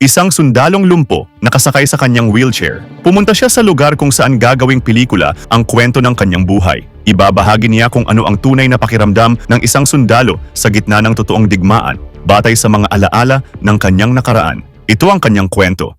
Isang sundalong lumpo nakasakay sa kanyang wheelchair. Pumunta siya sa lugar kung saan gagawing pelikula ang kwento ng kanyang buhay. Ibabahagi niya kung ano ang tunay na pakiramdam ng isang sundalo sa gitna ng totoong digmaan, batay sa mga alaala ng kanyang nakaraan. Ito ang kanyang kwento.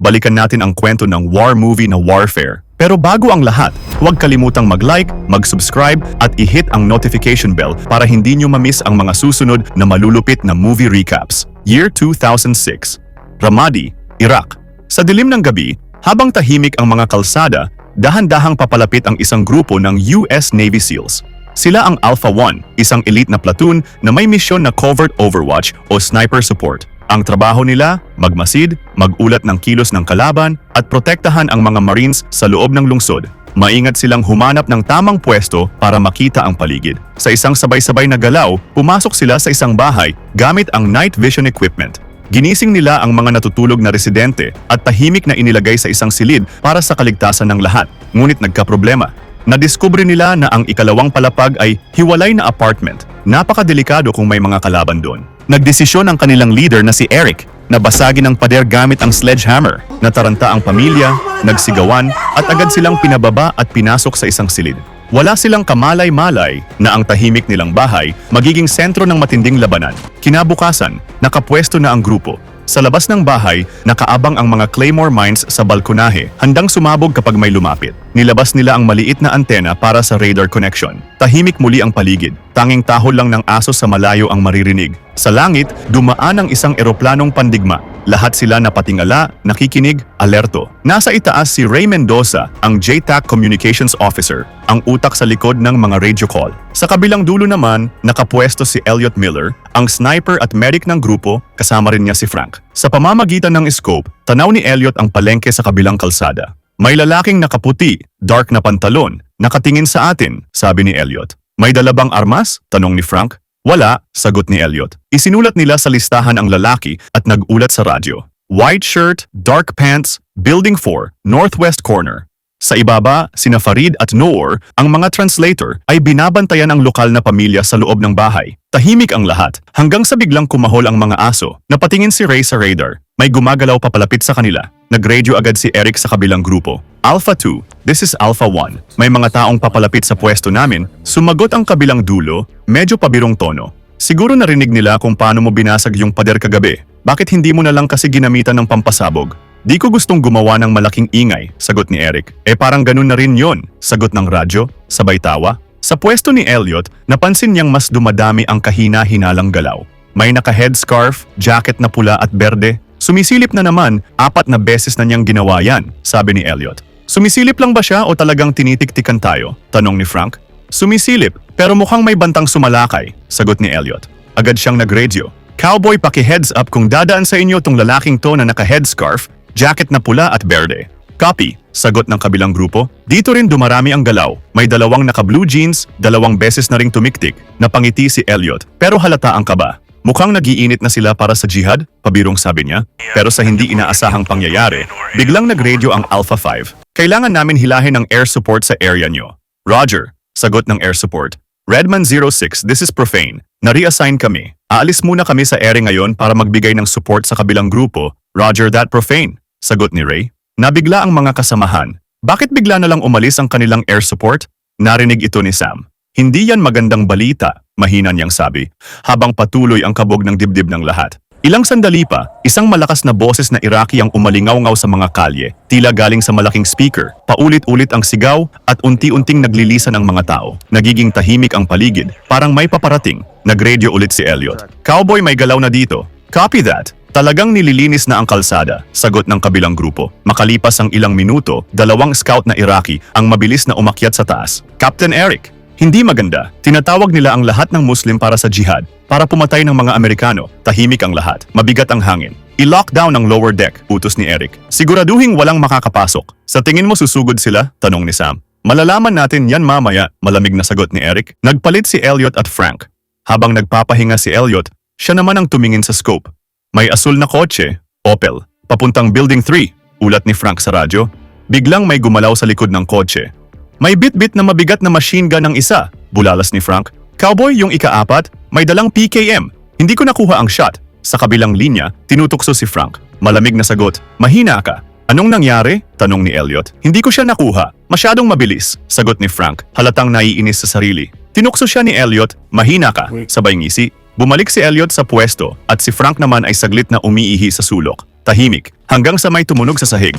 Balikan natin ang kwento ng war movie na Warfare. Pero bago ang lahat, huwag kalimutang mag-like, mag-subscribe at i-hit ang notification bell para hindi nyo mamiss ang mga susunod na malulupit na movie recaps. Year 2006 Ramadi, Iraq Sa dilim ng gabi, habang tahimik ang mga kalsada, dahan-dahang papalapit ang isang grupo ng US Navy SEALs. Sila ang Alpha 1, isang elite na platoon na may misyon na covert overwatch o sniper support. Ang trabaho nila, magmasid, magulat ng kilos ng kalaban at protektahan ang mga Marines sa loob ng lungsod. Maingat silang humanap ng tamang pwesto para makita ang paligid. Sa isang sabay-sabay na galaw, pumasok sila sa isang bahay gamit ang night vision equipment. Ginising nila ang mga natutulog na residente at tahimik na inilagay sa isang silid para sa kaligtasan ng lahat. Ngunit nagkaproblema. Nadiskubre nila na ang ikalawang palapag ay hiwalay na apartment. Napakadelikado kung may mga kalaban doon. Nagdesisyon ang kanilang leader na si Eric na basagin ang pader gamit ang sledgehammer. Nataranta ang pamilya, nagsigawan at agad silang pinababa at pinasok sa isang silid. Wala silang kamalay-malay na ang tahimik nilang bahay magiging sentro ng matinding labanan. Kinabukasan, nakapwesto na ang grupo. Sa labas ng bahay, nakaabang ang mga claymore mines sa balkonahe, handang sumabog kapag may lumapit. Nilabas nila ang maliit na antena para sa radar connection. Tahimik muli ang paligid. Tanging tahol lang ng aso sa malayo ang maririnig. Sa langit, dumaan ang isang eroplanong pandigma. Lahat sila napatingala, nakikinig, alerto. Nasa itaas si Ray Mendoza, ang JTAC Communications Officer, ang utak sa likod ng mga radio call. Sa kabilang dulo naman, nakapwesto si Elliot Miller, ang sniper at medic ng grupo, kasama rin niya si Frank. Sa pamamagitan ng scope, tanaw ni Elliot ang palengke sa kabilang kalsada. May lalaking nakaputi, dark na pantalon, nakatingin sa atin, sabi ni Elliot. May dalabang armas? Tanong ni Frank. Wala, sagot ni Elliot. Isinulat nila sa listahan ang lalaki at nag-ulat sa radyo. White shirt, dark pants, building 4, northwest corner. Sa ibaba, sina Farid at Noor, ang mga translator, ay binabantayan ang lokal na pamilya sa loob ng bahay. Tahimik ang lahat, hanggang sa biglang kumahol ang mga aso. Napatingin si Ray sa radar. May gumagalaw papalapit sa kanila. Nag-radio agad si Eric sa kabilang grupo. Alpha 2, this is Alpha 1. May mga taong papalapit sa pwesto namin. Sumagot ang kabilang dulo, medyo pabirong tono. Siguro narinig nila kung paano mo binasag yung pader kagabi. Bakit hindi mo na lang kasi ginamitan ng pampasabog? Di ko gustong gumawa ng malaking ingay, sagot ni Eric. Eh parang ganun na rin yon, sagot ng radyo, sabay tawa. Sa pwesto ni Elliot, napansin niyang mas dumadami ang kahina-hinalang galaw. May naka-headscarf, jacket na pula at berde. Sumisilip na naman, apat na beses na niyang ginawa yan, sabi ni Elliot. Sumisilip lang ba siya o talagang tinitiktikan tayo? Tanong ni Frank. Sumisilip, pero mukhang may bantang sumalakay, sagot ni Elliot. Agad siyang nag-radio. Cowboy paki-heads up kung dadaan sa inyo tong lalaking to na naka-headscarf, jacket na pula at berde. Copy, sagot ng kabilang grupo. Dito rin dumarami ang galaw. May dalawang naka-blue jeans, dalawang beses na ring tumiktik, napangiti si Elliot, pero halata ang kaba. Mukhang nagiinit na sila para sa jihad, pabirong sabi niya. Pero sa hindi inaasahang pangyayari, biglang nag-radio ang Alpha 5. Kailangan namin hilahin ang air support sa area nyo. Roger, sagot ng air support. Redman 06, this is Profane. Na-reassign kami. Aalis muna kami sa ere ngayon para magbigay ng support sa kabilang grupo. Roger that Profane, sagot ni Ray. Nabigla ang mga kasamahan. Bakit bigla na lang umalis ang kanilang air support? Narinig ito ni Sam. Hindi yan magandang balita, mahina niyang sabi, habang patuloy ang kabog ng dibdib ng lahat. Ilang sandali pa, isang malakas na boses na Iraqi ang umalingaw-ngaw sa mga kalye, tila galing sa malaking speaker. Paulit-ulit ang sigaw at unti-unting naglilisan ang mga tao. Nagiging tahimik ang paligid, parang may paparating. Nag-radio ulit si Elliot. Cowboy may galaw na dito. Copy that. Talagang nililinis na ang kalsada, sagot ng kabilang grupo. Makalipas ang ilang minuto, dalawang scout na Iraqi ang mabilis na umakyat sa taas. Captain Eric, hindi maganda. Tinatawag nila ang lahat ng Muslim para sa jihad, para pumatay ng mga Amerikano. Tahimik ang lahat. Mabigat ang hangin. I-lockdown ang lower deck, utos ni Eric. Siguraduhin walang makakapasok. Sa tingin mo susugod sila? Tanong ni Sam. Malalaman natin yan mamaya, malamig na sagot ni Eric. Nagpalit si Elliot at Frank. Habang nagpapahinga si Elliot, siya naman ang tumingin sa scope. May asul na kotse, Opel, papuntang Building 3, ulat ni Frank sa radyo. Biglang may gumalaw sa likod ng kotse. May bit-bit na mabigat na machine gun ang isa, bulalas ni Frank. Cowboy yung ikaapat, may dalang PKM. Hindi ko nakuha ang shot. Sa kabilang linya, tinutukso si Frank. Malamig na sagot, mahina ka. Anong nangyari? Tanong ni Elliot. Hindi ko siya nakuha. Masyadong mabilis. Sagot ni Frank, halatang naiinis sa sarili. Tinukso siya ni Elliot, mahina ka. Sabay ngisi. Bumalik si Elliot sa pwesto at si Frank naman ay saglit na umiihi sa sulok. Tahimik, hanggang sa may tumunog sa sahig.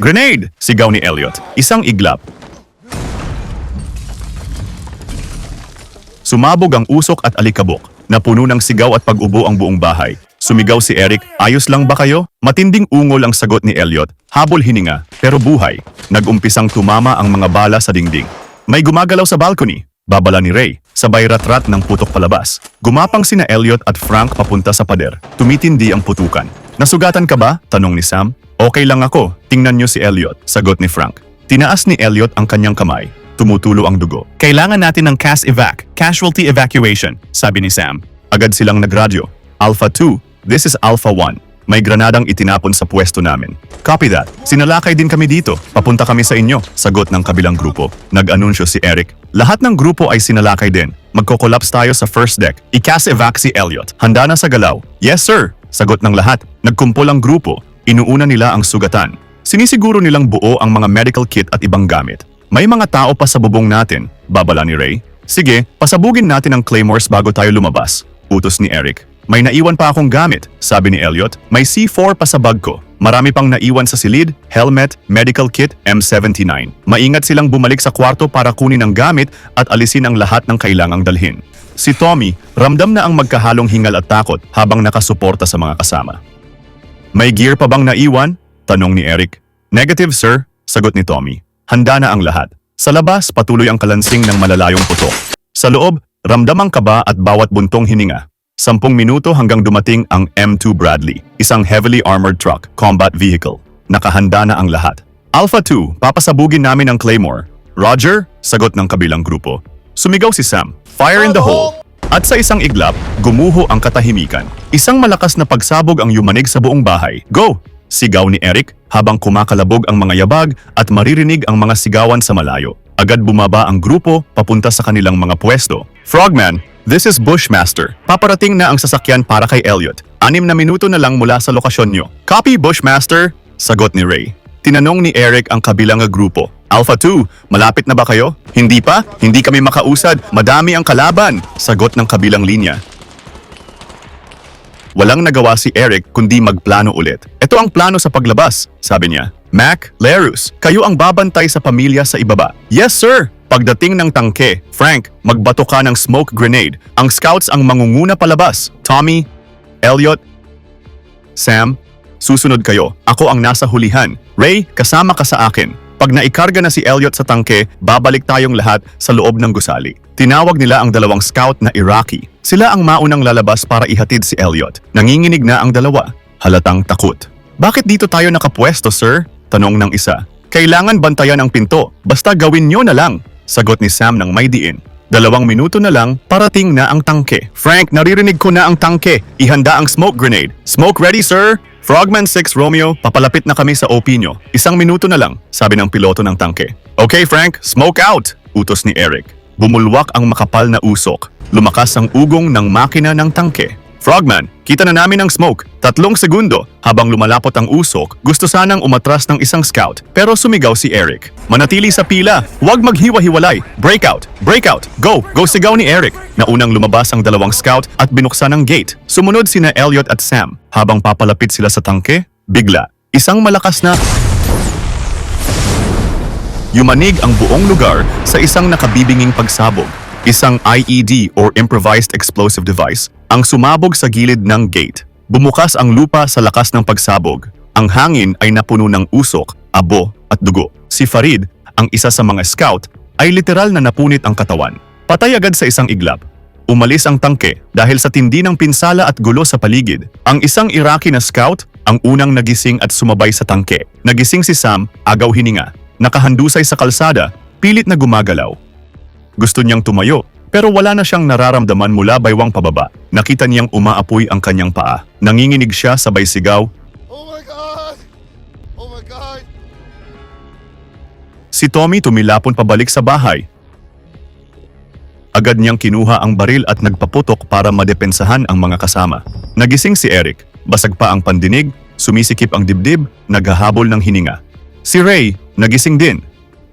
Grenade! Sigaw ni Elliot. Isang iglap. Sumabog ang usok at alikabok. Napuno ng sigaw at pag-ubo ang buong bahay. Sumigaw si Eric, ayos lang ba kayo? Matinding ungol ang sagot ni Elliot. Habol hininga, pero buhay. Nag-umpisang tumama ang mga bala sa dingding. May gumagalaw sa balcony. Babala ni Ray, sabay ratrat ng putok palabas. Gumapang sina Elliot at Frank papunta sa pader. Tumitindi ang putukan. Nasugatan ka ba? Tanong ni Sam. Okay lang ako. Tingnan niyo si Elliot, sagot ni Frank. Tinaas ni Elliot ang kanyang kamay. Tumutulo ang dugo. Kailangan natin ng CAS evac, casualty evacuation, sabi ni Sam. Agad silang nagradyo. Alpha 2, this is Alpha 1. May granadang itinapon sa pwesto namin. Copy that. Sinalakay din kami dito. Papunta kami sa inyo, sagot ng kabilang grupo. Nag-anunsyo si Eric. Lahat ng grupo ay sinalakay din. Magko-collapse tayo sa first deck. I-cast evac si Elliot. Handa na sa galaw. Yes sir, sagot ng lahat. Nagkumpol ang grupo. Inuuna nila ang sugatan. Sinisiguro nilang buo ang mga medical kit at ibang gamit. May mga tao pa sa bubong natin, babala ni Ray. Sige, pasabugin natin ang claymores bago tayo lumabas. Utos ni Eric. May naiwan pa akong gamit, sabi ni Elliot. May C4 pa sa bag ko. Marami pang naiwan sa silid, helmet, medical kit, M79. Maingat silang bumalik sa kwarto para kunin ang gamit at alisin ang lahat ng kailangang dalhin. Si Tommy, ramdam na ang magkahalong hingal at takot habang nakasuporta sa mga kasama. May gear pa bang naiwan? Tanong ni Eric. Negative sir, sagot ni Tommy. Handa na ang lahat. Sa labas, patuloy ang kalansing ng malalayong putok. Sa loob, ramdam ang kaba at bawat buntong hininga. Sampung minuto hanggang dumating ang M2 Bradley, isang heavily armored truck, combat vehicle. Nakahanda na ang lahat. Alpha 2, papasabugin namin ang Claymore. Roger, sagot ng kabilang grupo. Sumigaw si Sam, fire in the hole. At sa isang iglap, gumuho ang katahimikan. Isang malakas na pagsabog ang yumanig sa buong bahay. Go! Sigaw ni Eric habang kumakalabog ang mga yabag at maririnig ang mga sigawan sa malayo. Agad bumaba ang grupo papunta sa kanilang mga pwesto. Frogman, this is Bushmaster. Paparating na ang sasakyan para kay Elliot. Anim na minuto na lang mula sa lokasyon nyo. Copy, Bushmaster! Sagot ni Ray. Tinanong ni Eric ang kabilang grupo. Alpha 2, malapit na ba kayo? Hindi pa? Hindi kami makausad. Madami ang kalaban. Sagot ng kabilang linya. Walang nagawa si Eric kundi magplano ulit. Ito ang plano sa paglabas, sabi niya. Mac, Lerus, kayo ang babantay sa pamilya sa ibaba. Yes sir! Pagdating ng tangke, Frank, magbato ka ng smoke grenade. Ang scouts ang mangunguna palabas. Tommy, Elliot, Sam, susunod kayo. Ako ang nasa hulihan. Ray, kasama ka sa akin. Pag naikarga na si Elliot sa tangke, babalik tayong lahat sa loob ng gusali. Tinawag nila ang dalawang scout na Iraqi. Sila ang maunang lalabas para ihatid si Elliot. Nanginginig na ang dalawa. Halatang takot. Bakit dito tayo nakapwesto, sir? Tanong ng isa. Kailangan bantayan ang pinto. Basta gawin nyo na lang. Sagot ni Sam ng may diin. Dalawang minuto na lang, parating na ang tangke. Frank, naririnig ko na ang tangke. Ihanda ang smoke grenade. Smoke ready, sir? Frogman 6 Romeo, papalapit na kami sa OP nyo. Isang minuto na lang, sabi ng piloto ng tangke. Okay Frank, smoke out! Utos ni Eric. Bumulwak ang makapal na usok. Lumakas ang ugong ng makina ng tangke. Frogman, kita na namin ang smoke. Tatlong segundo. Habang lumalapot ang usok, gusto sanang umatras ng isang scout. Pero sumigaw si Eric. Manatili sa pila. Huwag maghiwa-hiwalay. Breakout! Breakout! Go! Go sigaw ni Eric. Naunang lumabas ang dalawang scout at binuksan ang gate. Sumunod sina Elliot at Sam. Habang papalapit sila sa tangke, bigla, isang malakas na Yumanig ang buong lugar sa isang nakabibinging pagsabog. Isang IED or Improvised Explosive Device ang sumabog sa gilid ng gate. Bumukas ang lupa sa lakas ng pagsabog. Ang hangin ay napuno ng usok, abo at dugo. Si Farid, ang isa sa mga scout, ay literal na napunit ang katawan. Patay agad sa isang iglap. Umalis ang tangke dahil sa tindi ng pinsala at gulo sa paligid. Ang isang Iraqi na scout ang unang nagising at sumabay sa tangke. Nagising si Sam, agaw hininga. Nakahandusay sa kalsada, pilit na gumagalaw. Gusto niyang tumayo, pero wala na siyang nararamdaman mula baywang pababa. Nakita niyang umaapoy ang kanyang paa. Nanginginig siya sabay sigaw, Oh my god! Oh my god! Si Tommy tumilapon pabalik sa bahay. agad niyang kinuha ang baril at nagpaputok para madepensahan ang mga kasama. Nagising si Eric, basag pa ang pandinig, sumisikip ang dibdib, naghahabol ng hininga. Si Ray, nagising din.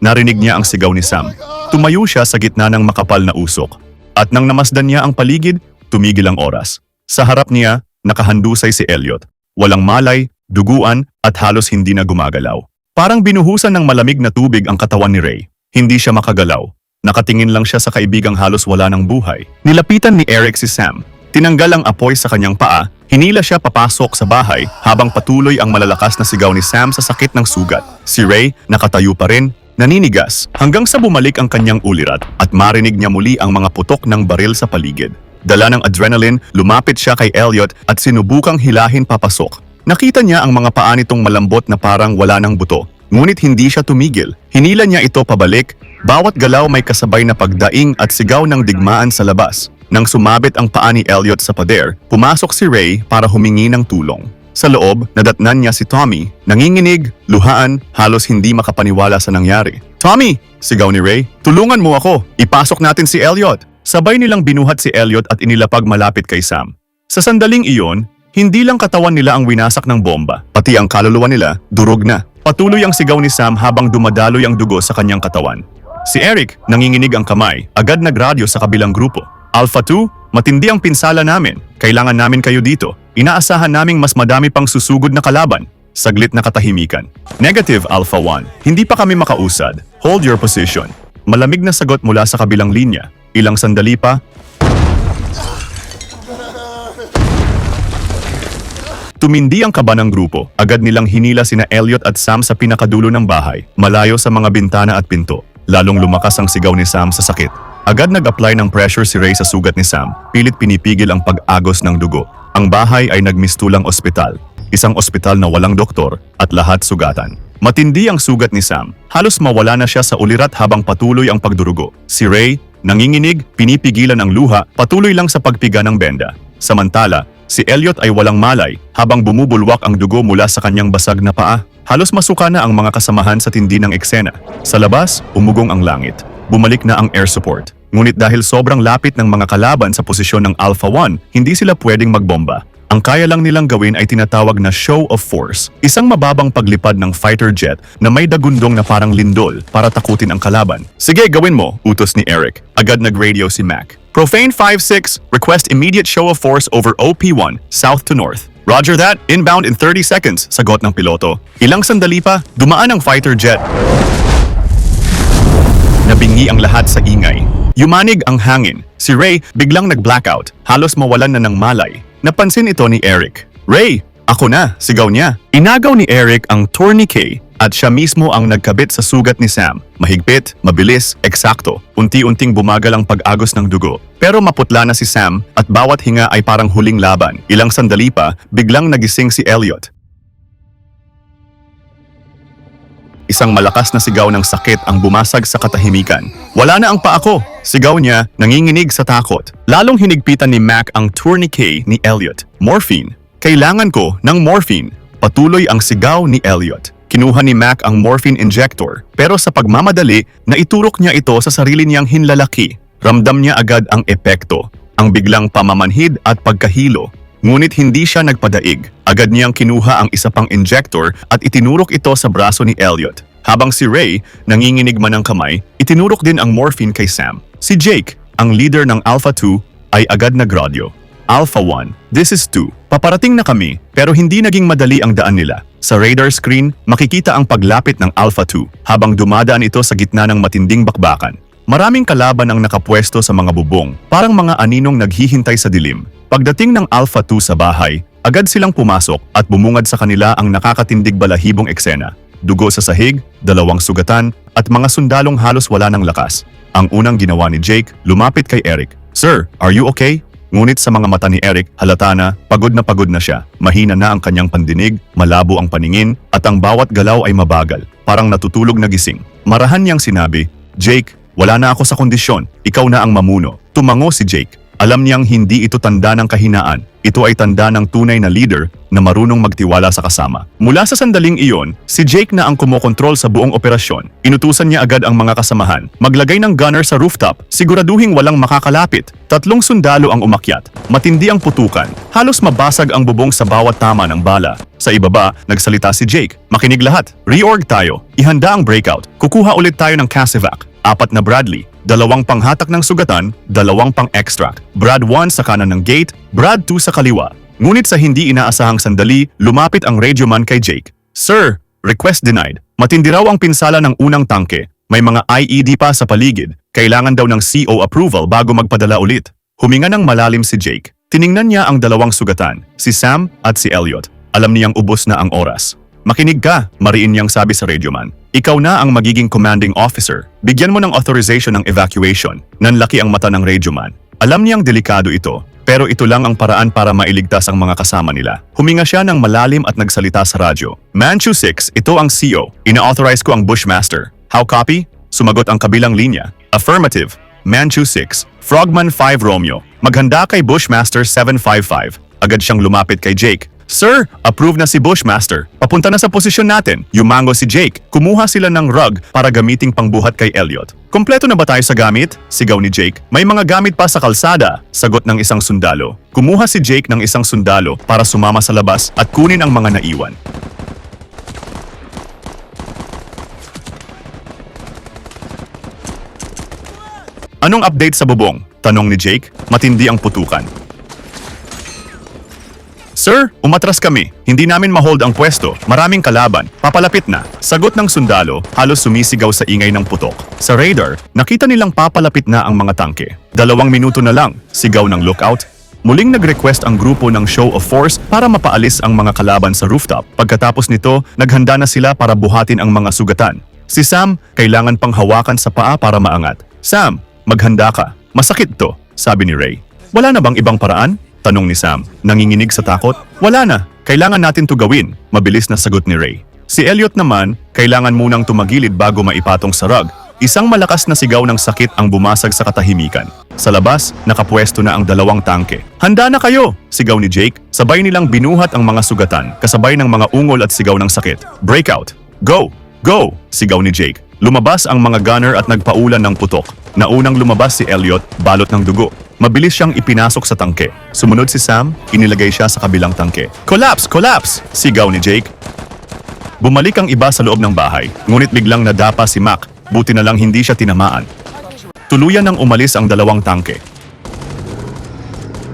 Narinig niya ang sigaw ni Sam. Tumayo siya sa gitna ng makapal na usok. At nang namasdan niya ang paligid, tumigil ang oras. Sa harap niya, nakahandusay si Elliot. Walang malay, duguan, at halos hindi na gumagalaw. Parang binuhusan ng malamig na tubig ang katawan ni Ray. Hindi siya makagalaw. Nakatingin lang siya sa kaibigang halos wala ng buhay. Nilapitan ni Eric si Sam. Tinanggal ang apoy sa kanyang paa, hinila siya papasok sa bahay habang patuloy ang malalakas na sigaw ni Sam sa sakit ng sugat. Si Ray, nakatayo pa rin, naninigas hanggang sa bumalik ang kanyang ulirat at marinig niya muli ang mga putok ng baril sa paligid. Dala ng adrenaline, lumapit siya kay Elliot at sinubukang hilahin papasok. Nakita niya ang mga paa nitong malambot na parang wala ng buto. Ngunit hindi siya tumigil. Hinila niya ito pabalik. Bawat galaw may kasabay na pagdaing at sigaw ng digmaan sa labas. Nang sumabit ang paa ni Elliot sa pader, pumasok si Ray para humingi ng tulong. Sa loob, nadatnan niya si Tommy, nanginginig, luhaan, halos hindi makapaniwala sa nangyari. Tommy! Sigaw ni Ray, tulungan mo ako, ipasok natin si Elliot. Sabay nilang binuhat si Elliot at inilapag malapit kay Sam. Sa sandaling iyon, hindi lang katawan nila ang winasak ng bomba, pati ang kaluluwa nila durog na. Patuloy ang sigaw ni Sam habang dumadaloy ang dugo sa kanyang katawan. Si Eric, nanginginig ang kamay, agad nagradyo sa kabilang grupo. Alpha 2, matindi ang pinsala namin. Kailangan namin kayo dito. Inaasahan naming mas madami pang susugod na kalaban. Saglit na katahimikan. Negative Alpha 1, hindi pa kami makausad. Hold your position. Malamig na sagot mula sa kabilang linya. Ilang sandali pa, Tumindi ang kaba ng grupo. Agad nilang hinila sina Elliot at Sam sa pinakadulo ng bahay, malayo sa mga bintana at pinto. Lalong lumakas ang sigaw ni Sam sa sakit. Agad nag-apply ng pressure si Ray sa sugat ni Sam, pilit pinipigil ang pag-agos ng dugo. Ang bahay ay nagmistulang ospital. Isang ospital na walang doktor at lahat sugatan. Matindi ang sugat ni Sam. Halos mawala na siya sa ulirat habang patuloy ang pagdurugo. Si Ray, nanginginig, pinipigilan ang luha, patuloy lang sa pagpiga ng benda. Samantala, si Elliot ay walang malay habang bumubulwak ang dugo mula sa kanyang basag na paa. Halos masuka na ang mga kasamahan sa tindi ng eksena. Sa labas, umugong ang langit. Bumalik na ang air support. Ngunit dahil sobrang lapit ng mga kalaban sa posisyon ng Alpha 1, hindi sila pwedeng magbomba. Ang kaya lang nilang gawin ay tinatawag na show of force, isang mababang paglipad ng fighter jet na may dagundong na parang lindol para takutin ang kalaban. Sige, gawin mo, utos ni Eric. Agad nag-radio si Mac. Profane 5-6, request immediate show of force over OP1, south to north. Roger that, inbound in 30 seconds, sagot ng piloto. Ilang sandali pa, dumaan ang fighter jet. Nabingi ang lahat sa ingay. Yumanig ang hangin. Si Ray biglang nag-blackout. Halos mawalan na ng malay. Napansin ito ni Eric. Ray, ako na, sigaw niya. Inagaw ni Eric ang tourniquet at siya mismo ang nagkabit sa sugat ni Sam. Mahigpit, mabilis, eksakto. Unti-unting bumagal ang pag-agos ng dugo. Pero maputla na si Sam at bawat hinga ay parang huling laban. Ilang sandali pa, biglang nagising si Elliot. Isang malakas na sigaw ng sakit ang bumasag sa katahimikan. Wala na ang paa ko! Sigaw niya, nanginginig sa takot. Lalong hinigpitan ni Mac ang tourniquet ni Elliot. Morphine. Kailangan ko ng morphine. Patuloy ang sigaw ni Elliot. Kinuha ni Mac ang morphine injector, pero sa pagmamadali, naiturok niya ito sa sarili niyang hinlalaki. Ramdam niya agad ang epekto, ang biglang pamamanhid at pagkahilo. Ngunit hindi siya nagpadaig. Agad niyang kinuha ang isa pang injector at itinurok ito sa braso ni Elliot. Habang si Ray, nanginginig man ng kamay, itinurok din ang morphine kay Sam. Si Jake, ang leader ng Alpha 2, ay agad nagradyo. Alpha 1, this is 2. Paparating na kami, pero hindi naging madali ang daan nila. Sa radar screen, makikita ang paglapit ng Alpha 2 habang dumadaan ito sa gitna ng matinding bakbakan. Maraming kalaban ang nakapwesto sa mga bubong, parang mga aninong naghihintay sa dilim. Pagdating ng Alpha 2 sa bahay, agad silang pumasok at bumungad sa kanila ang nakakatindig balahibong eksena. Dugo sa sahig, dalawang sugatan, at mga sundalong halos wala ng lakas. Ang unang ginawa ni Jake, lumapit kay Eric. Sir, are you okay? Ngunit sa mga mata ni Eric, halata na, pagod na pagod na siya. Mahina na ang kanyang pandinig, malabo ang paningin, at ang bawat galaw ay mabagal, parang natutulog na gising. Marahan niyang sinabi, Jake, wala na ako sa kondisyon, ikaw na ang mamuno. Tumango si Jake. Alam niyang hindi ito tanda ng kahinaan. Ito ay tanda ng tunay na leader na marunong magtiwala sa kasama. Mula sa sandaling iyon, si Jake na ang kumokontrol sa buong operasyon. Inutusan niya agad ang mga kasamahan. Maglagay ng gunner sa rooftop, siguraduhing walang makakalapit. Tatlong sundalo ang umakyat. Matindi ang putukan. Halos mabasag ang bubong sa bawat tama ng bala. Sa ibaba, nagsalita si Jake. Makinig lahat. Reorg tayo. Ihanda ang breakout. Kukuha ulit tayo ng Casevac. Apat na Bradley. Dalawang panghatak ng sugatan, dalawang pang-extract. Brad 1 sa kanan ng gate, Brad 2 sa kaliwa. Ngunit sa hindi inaasahang sandali, lumapit ang radioman kay Jake. Sir, request denied. Matindi raw ang pinsala ng unang tangke. May mga IED pa sa paligid. Kailangan daw ng CO approval bago magpadala ulit. Huminga ng malalim si Jake. Tiningnan niya ang dalawang sugatan, si Sam at si Elliot. Alam niyang ubos na ang oras. Makinig ka, mariin niyang sabi sa radioman. Ikaw na ang magiging commanding officer. Bigyan mo ng authorization ng evacuation. Nanlaki ang mata ng radioman. Alam niyang delikado ito, pero ito lang ang paraan para mailigtas ang mga kasama nila. Huminga siya ng malalim at nagsalita sa radyo. Manchu 6, ito ang CO. Ina-authorize ko ang Bushmaster. How copy? Sumagot ang kabilang linya. Affirmative. Manchu 6, Frogman 5 Romeo. Maghanda kay Bushmaster 755. Agad siyang lumapit kay Jake. Sir, approve na si Bushmaster. Papunta na sa posisyon natin. Yumango si Jake. Kumuha sila ng rug para gamiting pangbuhat kay Elliot. Kompleto na ba tayo sa gamit? Sigaw ni Jake. May mga gamit pa sa kalsada. Sagot ng isang sundalo. Kumuha si Jake ng isang sundalo para sumama sa labas at kunin ang mga naiwan. Anong update sa bubong? Tanong ni Jake. Matindi ang putukan. Sir, umatras kami. Hindi namin mahold ang pwesto. Maraming kalaban. Papalapit na. Sagot ng sundalo, halos sumisigaw sa ingay ng putok. Sa radar, nakita nilang papalapit na ang mga tangke. Dalawang minuto na lang, sigaw ng lookout. Muling nag-request ang grupo ng show of force para mapaalis ang mga kalaban sa rooftop. Pagkatapos nito, naghanda na sila para buhatin ang mga sugatan. Si Sam, kailangan pang hawakan sa paa para maangat. Sam, maghanda ka. Masakit to, sabi ni Ray. Wala na bang ibang paraan? Tanong ni Sam. Nanginginig sa takot? Wala na. Kailangan natin to gawin. Mabilis na sagot ni Ray. Si Elliot naman, kailangan munang tumagilid bago maipatong sa rug. Isang malakas na sigaw ng sakit ang bumasag sa katahimikan. Sa labas, nakapwesto na ang dalawang tangke. Handa na kayo! Sigaw ni Jake. Sabay nilang binuhat ang mga sugatan, kasabay ng mga ungol at sigaw ng sakit. Breakout! Go! Go! Sigaw ni Jake. Lumabas ang mga gunner at nagpaulan ng putok. Naunang lumabas si Elliot, balot ng dugo. Mabilis siyang ipinasok sa tangke. Sumunod si Sam, inilagay siya sa kabilang tangke. Collapse! Collapse! Sigaw ni Jake. Bumalik ang iba sa loob ng bahay, ngunit biglang nadapa si Mac. Buti na lang hindi siya tinamaan. Tuluyan nang umalis ang dalawang tangke.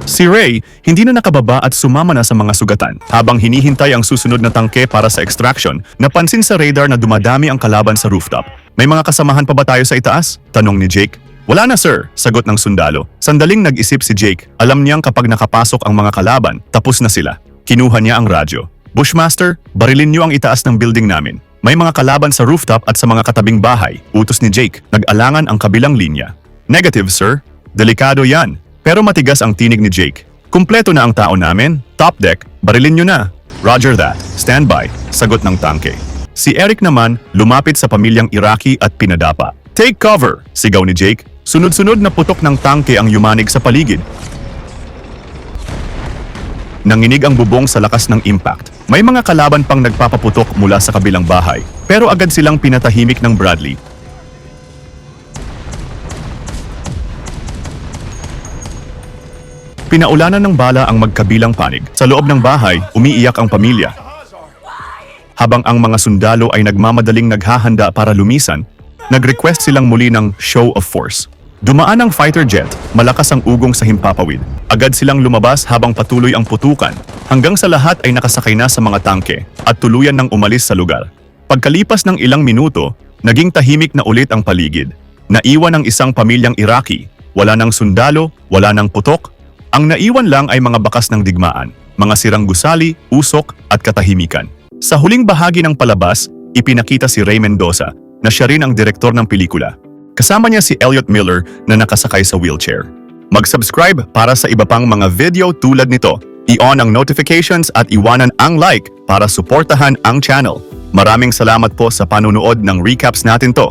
Si Ray, hindi na nakababa at sumama na sa mga sugatan. Habang hinihintay ang susunod na tangke para sa extraction, napansin sa radar na dumadami ang kalaban sa rooftop. May mga kasamahan pa ba tayo sa itaas? Tanong ni Jake. Wala na sir, sagot ng sundalo. Sandaling nag-isip si Jake. Alam niyang kapag nakapasok ang mga kalaban, tapos na sila. Kinuha niya ang radyo. Bushmaster, barilin niyo ang itaas ng building namin. May mga kalaban sa rooftop at sa mga katabing bahay. Utos ni Jake. Nag-alangan ang kabilang linya. Negative, sir. Delikado yan. Pero matigas ang tinig ni Jake. Kumpleto na ang tao namin. Top deck, barilin niyo na. Roger that. Stand by. Sagot ng tangke. Si Eric naman, lumapit sa pamilyang Iraqi at pinadapa. Take cover! Sigaw ni Jake. Sunod-sunod na putok ng tangke ang yumanig sa paligid. Nanginig ang bubong sa lakas ng impact. May mga kalaban pang nagpapaputok mula sa kabilang bahay, pero agad silang pinatahimik ng Bradley. Pinaulanan ng bala ang magkabilang panig. Sa loob ng bahay, umiiyak ang pamilya. Habang ang mga sundalo ay nagmamadaling naghahanda para lumisan, nag-request silang muli ng show of force. Dumaan ang fighter jet, malakas ang ugong sa himpapawid. Agad silang lumabas habang patuloy ang putukan, hanggang sa lahat ay nakasakay na sa mga tangke at tuluyan ng umalis sa lugar. Pagkalipas ng ilang minuto, naging tahimik na ulit ang paligid. Naiwan ang isang pamilyang Iraqi, wala ng sundalo, wala ng putok. Ang naiwan lang ay mga bakas ng digmaan, mga sirang gusali, usok at katahimikan. Sa huling bahagi ng palabas, ipinakita si Ray Mendoza na siya rin ang direktor ng pelikula. Kasama niya si Elliot Miller na nakasakay sa wheelchair. Mag-subscribe para sa iba pang mga video tulad nito. I-on ang notifications at iwanan ang like para suportahan ang channel. Maraming salamat po sa panunood ng recaps natin to.